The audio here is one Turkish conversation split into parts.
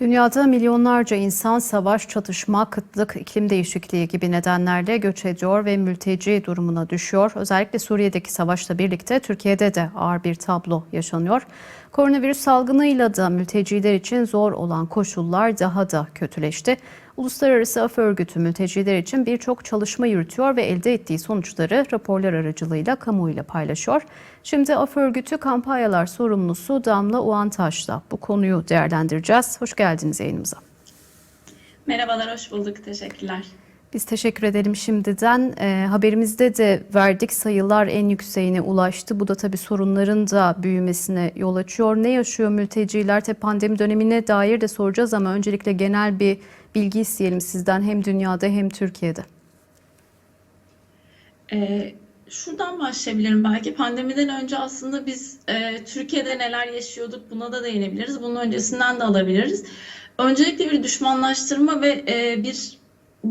Dünyada milyonlarca insan savaş, çatışma, kıtlık, iklim değişikliği gibi nedenlerle göç ediyor ve mülteci durumuna düşüyor. Özellikle Suriye'deki savaşla birlikte Türkiye'de de ağır bir tablo yaşanıyor. Koronavirüs salgınıyla da mülteciler için zor olan koşullar daha da kötüleşti. Uluslararası Af Örgütü mülteciler için birçok çalışma yürütüyor ve elde ettiği sonuçları raporlar aracılığıyla kamuoyuyla paylaşıyor. Şimdi Af Örgütü kampanyalar sorumlusu Damla Uğantaş'la bu konuyu değerlendireceğiz. Hoş geldiniz yayınımıza. Merhabalar, hoş bulduk. Teşekkürler. Biz teşekkür edelim şimdiden. E, haberimizde de verdik sayılar en yükseğine ulaştı. Bu da tabii sorunların da büyümesine yol açıyor. Ne yaşıyor mülteciler? Tabii pandemi dönemine dair de soracağız ama öncelikle genel bir bilgi isteyelim sizden hem dünyada hem Türkiye'de. Ee, şuradan başlayabilirim belki. Pandemiden önce aslında biz e, Türkiye'de neler yaşıyorduk buna da değinebiliriz. Bunun öncesinden de alabiliriz. Öncelikle bir düşmanlaştırma ve e, bir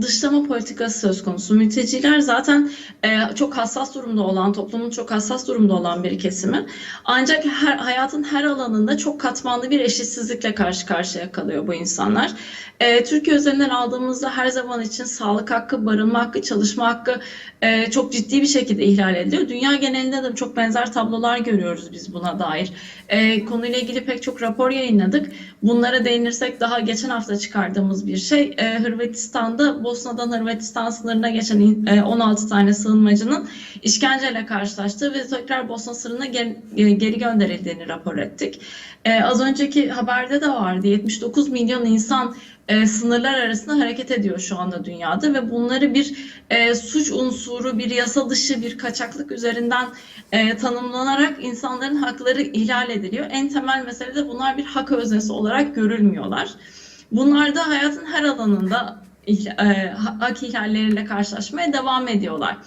dışlama politikası söz konusu. Mülteciler zaten e, çok hassas durumda olan, toplumun çok hassas durumda olan bir kesimi. Ancak her, hayatın her alanında çok katmanlı bir eşitsizlikle karşı karşıya kalıyor bu insanlar. E, Türkiye üzerinden aldığımızda her zaman için sağlık hakkı, barınma hakkı, çalışma hakkı e, çok ciddi bir şekilde ihlal ediliyor. Dünya genelinde de çok benzer tablolar görüyoruz biz buna dair. E, konuyla ilgili pek çok rapor yayınladık. Bunlara değinirsek daha geçen hafta çıkardığımız bir şey. E, Hırvatistan'da Bosna'dan Hırvatistan sınırına geçen e, 16 tane sığınmacının işkenceyle karşılaştığı ve tekrar Bosna sınırına geri, geri gönderildiğini rapor ettik. E, az önceki haberde de vardı 79 milyon insan e, sınırlar arasında hareket ediyor şu anda dünyada ve bunları bir e, suç unsuru, bir yasa dışı, bir kaçaklık üzerinden e, tanımlanarak insanların hakları ihlal ediliyor. En temel mesele de bunlar bir hak öznesi olarak görülmüyorlar. Bunlar da hayatın her alanında e, hak ihlalleriyle karşılaşmaya devam ediyorlar.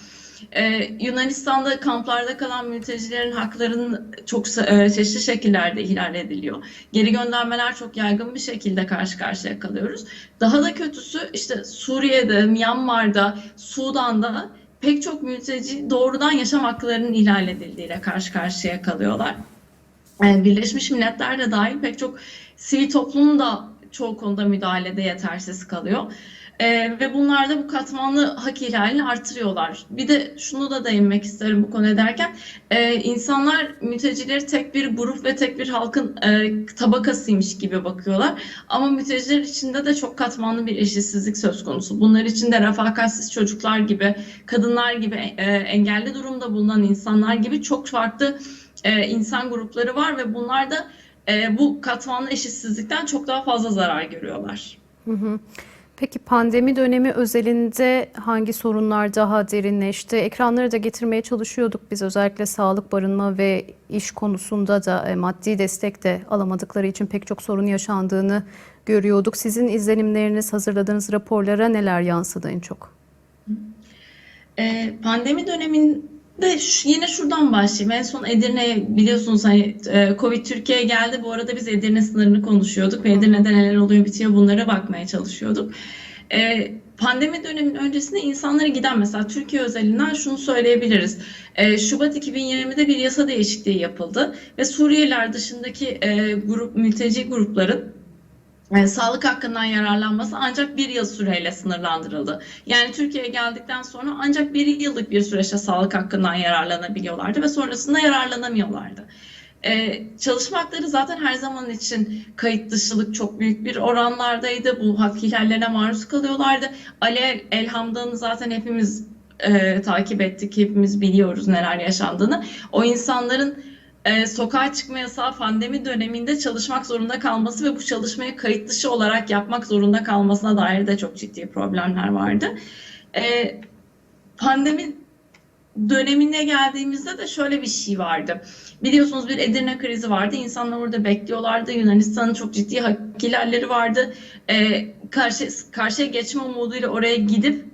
Ee, Yunanistan'da kamplarda kalan mültecilerin haklarının çok e, çeşitli şekillerde ihlal ediliyor. Geri göndermeler çok yaygın bir şekilde karşı karşıya kalıyoruz. Daha da kötüsü işte Suriye'de, Myanmar'da, Sudan'da pek çok mülteci doğrudan yaşam haklarının ihlal edildiğiyle karşı karşıya kalıyorlar. Yani Birleşmiş Milletler de dahil pek çok sivil toplumun da çoğu konuda müdahalede yetersiz kalıyor. Ee, ve bunlar da bu katmanlı hak ihlalini artırıyorlar. Bir de şunu da değinmek isterim bu konu ederken. Ee, insanlar mültecileri tek bir grup ve tek bir halkın e, tabakasıymış gibi bakıyorlar. Ama mülteciler içinde de çok katmanlı bir eşitsizlik söz konusu. Bunlar içinde refakatsiz çocuklar gibi, kadınlar gibi, e, engelli durumda bulunan insanlar gibi çok farklı e, insan grupları var ve bunlar da e, bu katmanlı eşitsizlikten çok daha fazla zarar görüyorlar. Hı hı. Peki pandemi dönemi özelinde hangi sorunlar daha derinleşti? Ekranları da getirmeye çalışıyorduk biz özellikle sağlık, barınma ve iş konusunda da e, maddi destek de alamadıkları için pek çok sorun yaşandığını görüyorduk. Sizin izlenimleriniz, hazırladığınız raporlara neler yansıdı en çok? E, pandemi döneminde yine şuradan başlayayım. En son Edirne'ye biliyorsunuz hani e, Covid Türkiye'ye geldi. Bu arada biz Edirne sınırını konuşuyorduk ve Edirne'de neler oluyor bitiyor bunlara bakmaya çalışıyorduk. E, pandemi döneminin öncesinde insanlara giden mesela Türkiye özelinden şunu söyleyebiliriz. E, Şubat 2020'de bir yasa değişikliği yapıldı ve Suriyeliler dışındaki e, grup mülteci grupların e, sağlık hakkından yararlanması ancak bir yıl süreyle sınırlandırıldı. Yani Türkiye'ye geldikten sonra ancak bir yıllık bir süreçte sağlık hakkından yararlanabiliyorlardı ve sonrasında yararlanamıyorlardı. Ee, çalışma hakları zaten her zaman için kayıt dışılık çok büyük bir oranlardaydı. Bu hak ihlallerine maruz kalıyorlardı. Ali Elhamdan'ı zaten hepimiz e, takip ettik, hepimiz biliyoruz neler yaşandığını. O insanların e, sokağa çıkma yasağı pandemi döneminde çalışmak zorunda kalması ve bu çalışmayı kayıt dışı olarak yapmak zorunda kalmasına dair de çok ciddi problemler vardı. E, pandemi dönemine geldiğimizde de şöyle bir şey vardı. Biliyorsunuz bir Edirne krizi vardı. İnsanlar orada bekliyorlardı. Yunanistan'ın çok ciddi hak ihlalleri vardı. E, karşı, karşıya geçme umuduyla oraya gidip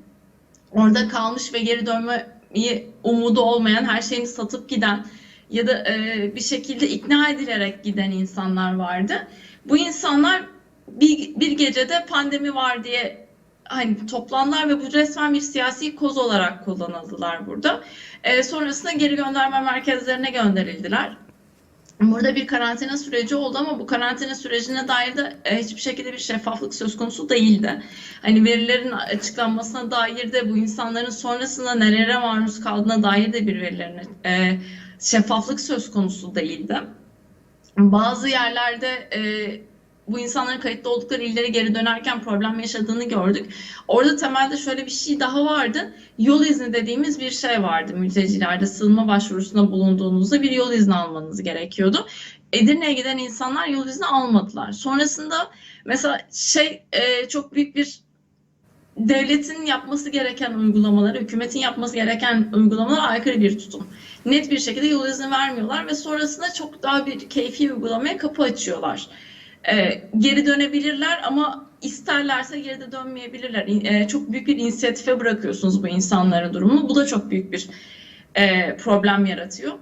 orada kalmış ve geri dönmeyi umudu olmayan, her şeyini satıp giden ya da e, bir şekilde ikna edilerek giden insanlar vardı. Bu insanlar bir, bir gecede pandemi var diye hani toplandılar ve bu resmen bir siyasi koz olarak kullanıldılar burada. E, sonrasında geri gönderme merkezlerine gönderildiler. Burada bir karantina süreci oldu ama bu karantina sürecine dair de e, hiçbir şekilde bir şeffaflık söz konusu değildi. Hani verilerin açıklanmasına dair de bu insanların sonrasında nelere maruz kaldığına dair de bir verilerin e, şeffaflık söz konusu değildi. Bazı yerlerde e, bu insanların kayıtlı oldukları illere geri dönerken problem yaşadığını gördük. Orada temelde şöyle bir şey daha vardı. Yol izni dediğimiz bir şey vardı mültecilerde. Sığınma başvurusunda bulunduğunuzda bir yol izni almanız gerekiyordu. Edirne'ye giden insanlar yol izni almadılar. Sonrasında mesela şey e, çok büyük bir devletin yapması gereken uygulamaları, hükümetin yapması gereken uygulamalara aykırı bir tutum. Net bir şekilde yol izni vermiyorlar ve sonrasında çok daha bir keyfi uygulamaya kapı açıyorlar. Ee, geri dönebilirler ama isterlerse geri de dönmeyebilirler. Ee, çok büyük bir inisiyatife bırakıyorsunuz bu insanların durumunu. Bu da çok büyük bir e, problem yaratıyor.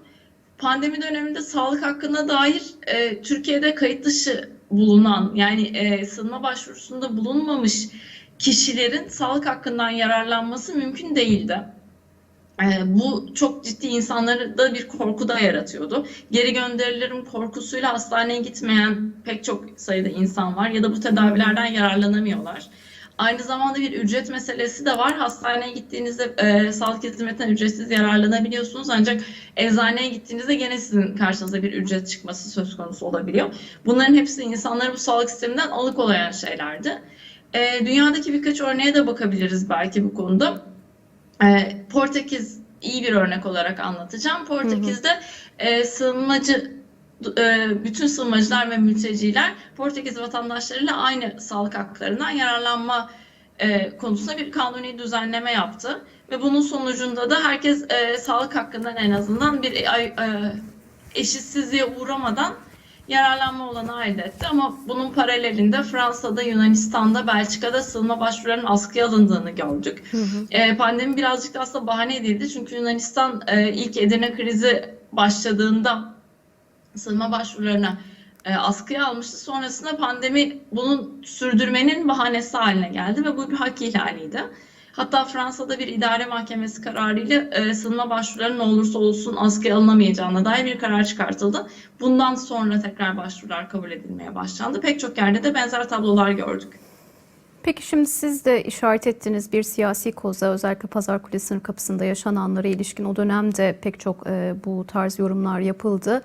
Pandemi döneminde sağlık hakkına dair e, Türkiye'de kayıt dışı bulunan yani e, sığınma başvurusunda bulunmamış kişilerin sağlık hakkından yararlanması mümkün değildi. E, bu çok ciddi insanları da bir korku da yaratıyordu. Geri gönderilirim korkusuyla hastaneye gitmeyen pek çok sayıda insan var ya da bu tedavilerden yararlanamıyorlar. Aynı zamanda bir ücret meselesi de var. Hastaneye gittiğinizde e, sağlık hizmetinden ücretsiz yararlanabiliyorsunuz ancak eczaneye gittiğinizde gene sizin karşınıza bir ücret çıkması söz konusu olabiliyor. Bunların hepsi insanları bu sağlık sisteminden alıkoyan şeylerdi. E, dünyadaki birkaç örneğe de bakabiliriz belki bu konuda. E, Portekiz iyi bir örnek olarak anlatacağım. Portekiz'de e, sığınmacı e, bütün sığınmacılar ve mülteciler Portekiz vatandaşlarıyla aynı sağlık haklarından yararlanma e, konusunda bir kanuni düzenleme yaptı. Ve bunun sonucunda da herkes e, sağlık hakkından en azından bir e, eşitsizliğe uğramadan yararlanma olanağı elde etti. Ama bunun paralelinde Fransa'da, Yunanistan'da, Belçika'da sığınma başvurularının askıya alındığını gördük. Hı hı. E, pandemi birazcık da aslında bahane edildi. Çünkü Yunanistan e, ilk Edirne krizi başladığında sığınma başvurularına e, askıya almıştı. Sonrasında pandemi bunun sürdürmenin bahanesi haline geldi ve bu bir hak ihlaliydi. Hatta Fransa'da bir idare mahkemesi kararıyla e, sığınma başvurularının ne olursa olsun askıya alınamayacağına dair bir karar çıkartıldı. Bundan sonra tekrar başvurular kabul edilmeye başlandı. Pek çok yerde de benzer tablolar gördük. Peki şimdi siz de işaret ettiğiniz bir siyasi koza özellikle Pazar Kulesi'nin kapısında yaşananlara ilişkin o dönemde pek çok e, bu tarz yorumlar yapıldı.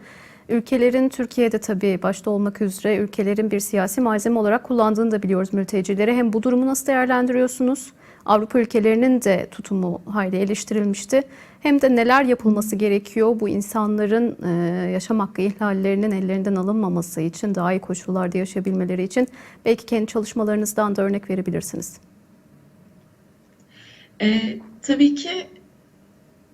Ülkelerin Türkiye'de tabii başta olmak üzere ülkelerin bir siyasi malzeme olarak kullandığını da biliyoruz mültecileri. Hem bu durumu nasıl değerlendiriyorsunuz? Avrupa ülkelerinin de tutumu hayli eleştirilmişti. Hem de neler yapılması gerekiyor bu insanların e, yaşam hakkı ihlallerinin ellerinden alınmaması için, daha iyi koşullarda yaşayabilmeleri için belki kendi çalışmalarınızdan da örnek verebilirsiniz. E, tabii ki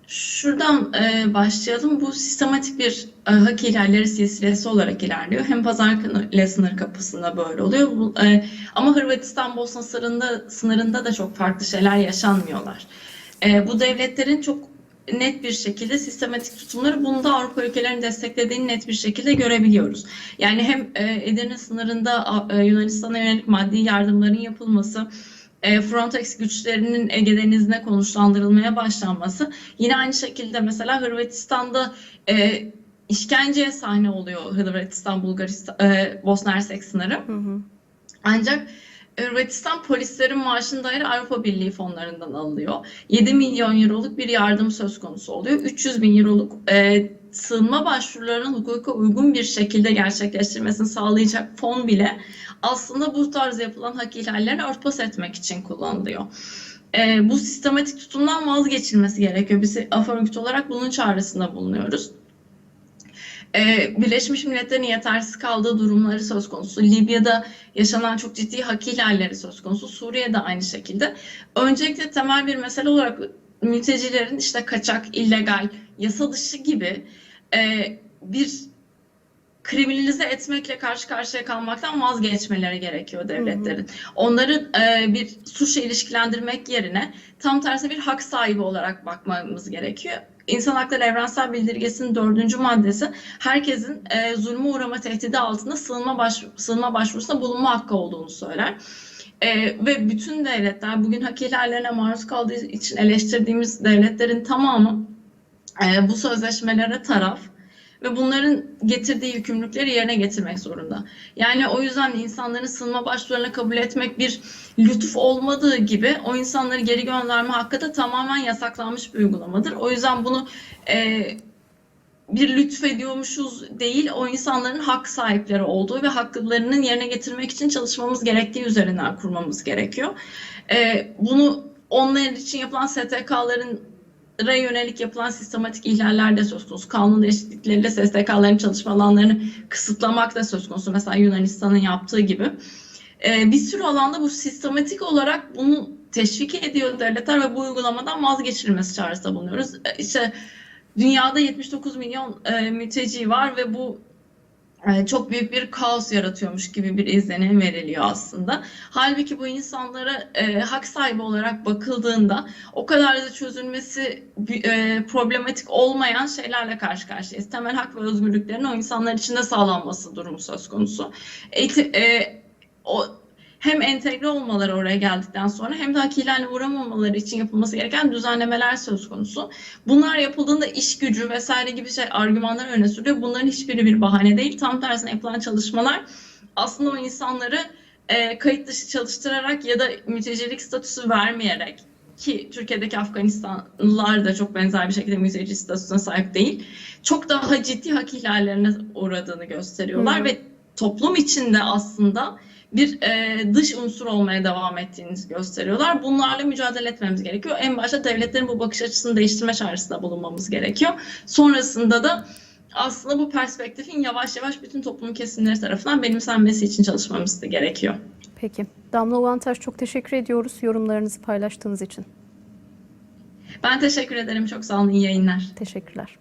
şuradan e, başlayalım. Bu sistematik bir e, hak ihlalleri silsilesi olarak ilerliyor. Hem Pazarkale sınır kapısında böyle oluyor. Bu, e, ama Hırvatistan-Bosna sınırında, sınırında da çok farklı şeyler yaşanmıyorlar. E, bu devletlerin çok net bir şekilde sistematik tutumları bunu da Avrupa ülkelerinin desteklediğini net bir şekilde görebiliyoruz. Yani hem e, Edirne sınırında e, Yunanistan'a yönelik maddi yardımların yapılması, Frontex güçlerinin Ege Denizi'ne konuşlandırılmaya başlanması. Yine aynı şekilde mesela Hırvatistan'da e, işkenceye sahne oluyor Hırvatistan, Bulgaristan, e, Bosna Hersek sınırı. Hı hı. Ancak Hırvatistan polislerin maaşını dair Avrupa Birliği fonlarından alıyor. 7 milyon euroluk bir yardım söz konusu oluyor. 300 bin euroluk e, sığınma başvurularının hukuka uygun bir şekilde gerçekleştirmesini sağlayacak fon bile aslında bu tarz yapılan hak ihlallerini örtbas etmek için kullanılıyor. E, bu sistematik tutumdan vazgeçilmesi gerekiyor. Biz AF örgütü olarak bunun çağrısında bulunuyoruz. Ee, Birleşmiş Milletler'in yetersiz kaldığı durumları söz konusu. Libya'da yaşanan çok ciddi hak ihlalleri söz konusu. Suriye'de aynı şekilde. Öncelikle temel bir mesele olarak mültecilerin işte kaçak, illegal, yasa dışı gibi e, bir kriminalize etmekle karşı karşıya kalmaktan vazgeçmeleri gerekiyor devletlerin. Onları e, bir suçla ilişkilendirmek yerine tam tersi bir hak sahibi olarak bakmamız gerekiyor. İnsan Hakları Evrensel Bildirgesi'nin dördüncü maddesi herkesin e, zulme uğrama tehdidi altında sığınma, baş, sığınma başvurusunda bulunma hakkı olduğunu söyler. E, ve bütün devletler bugün hak ihlallerine maruz kaldığı için eleştirdiğimiz devletlerin tamamı e, bu sözleşmelere taraf ve bunların getirdiği yükümlülükleri yerine getirmek zorunda. Yani o yüzden insanların sığınma başvurularını kabul etmek bir lütuf olmadığı gibi o insanları geri gönderme hakkı da tamamen yasaklanmış bir uygulamadır. O yüzden bunu e, bir lütfediyormuşuz değil, o insanların hak sahipleri olduğu ve haklarının yerine getirmek için çalışmamız gerektiği üzerinden kurmamız gerekiyor. Ee, bunu onlar için yapılan STK'ların yönelik yapılan sistematik ihlaller de söz konusu. Kanun değişiklikleriyle STK'ların çalışma alanlarını kısıtlamak da söz konusu. Mesela Yunanistan'ın yaptığı gibi. Ee, bir sürü alanda bu sistematik olarak bunu teşvik ediyor devletler ve bu uygulamadan vazgeçilmesi çağrısında bulunuyoruz. Ee, İşte Dünyada 79 milyon e, mülteci var ve bu çok büyük bir kaos yaratıyormuş gibi bir izlenim veriliyor aslında. Halbuki bu insanlara e, hak sahibi olarak bakıldığında o kadar da çözülmesi e, problematik olmayan şeylerle karşı karşıyayız. Temel hak ve özgürlüklerin o insanlar için de sağlanması durumu söz konusu. Eğitim, e, o hem entegre olmaları oraya geldikten sonra hem de hak ihlaline uğramamaları için yapılması gereken düzenlemeler söz konusu. Bunlar yapıldığında iş gücü vesaire gibi şey argümanlar öne sürüyor. Bunların hiçbiri bir bahane değil. Tam tersine yapılan çalışmalar aslında o insanları e, kayıt dışı çalıştırarak ya da mültecilik statüsü vermeyerek ki Türkiye'deki Afganistanlılar da çok benzer bir şekilde mülteci statüsüne sahip değil. Çok daha ciddi hak ihlallerine uğradığını gösteriyorlar Hı. ve toplum içinde aslında bir e, dış unsur olmaya devam ettiğinizi gösteriyorlar. Bunlarla mücadele etmemiz gerekiyor. En başta devletlerin bu bakış açısını değiştirme çağrısında bulunmamız gerekiyor. Sonrasında da aslında bu perspektifin yavaş yavaş bütün toplum kesimleri tarafından benimsenmesi için çalışmamız da gerekiyor. Peki. Damla Ulantaş çok teşekkür ediyoruz yorumlarınızı paylaştığınız için. Ben teşekkür ederim. Çok sağ olun. İyi yayınlar. Teşekkürler.